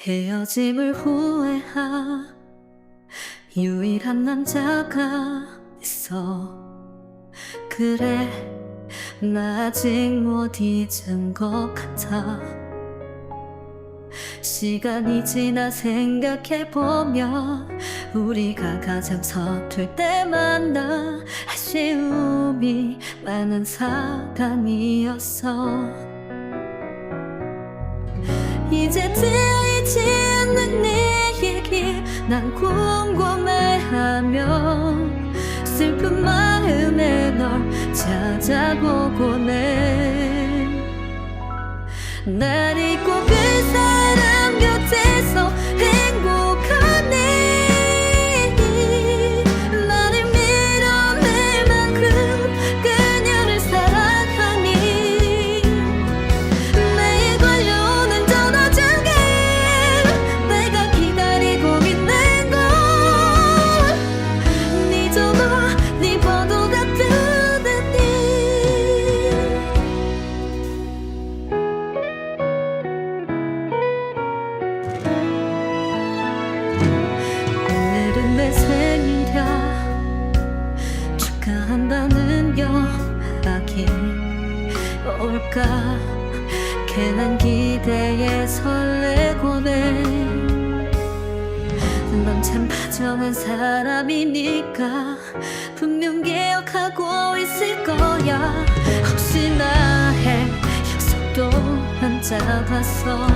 헤어짐을 후회하. 유일한 남자가 있어. 그래 나 아직 못 잊은 것 같아. 시간이 지나 생각해보면 우리가 가장 서툴 때 만나 아쉬움이 많은 사랑이었어. 끝이 않는 내 얘기. 난 궁금해하며 슬픈 마음에 널 찾아보곤 해내 생겨 축하한다는 연락이 올까? 괜한 기대에 설레고네 넌참 다정한 사람이니까 분명 기억하고 있을 거야. 혹시 나의 약속도 안 잡았어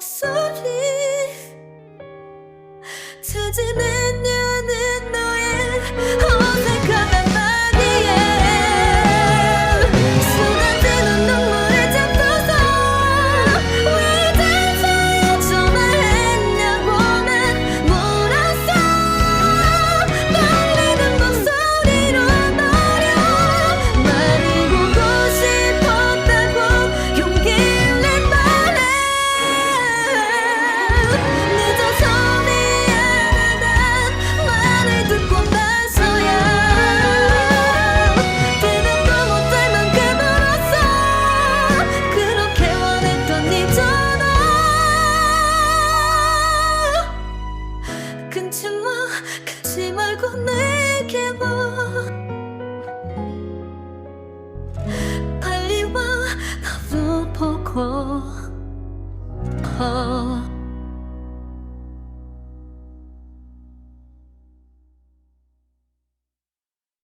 So. 后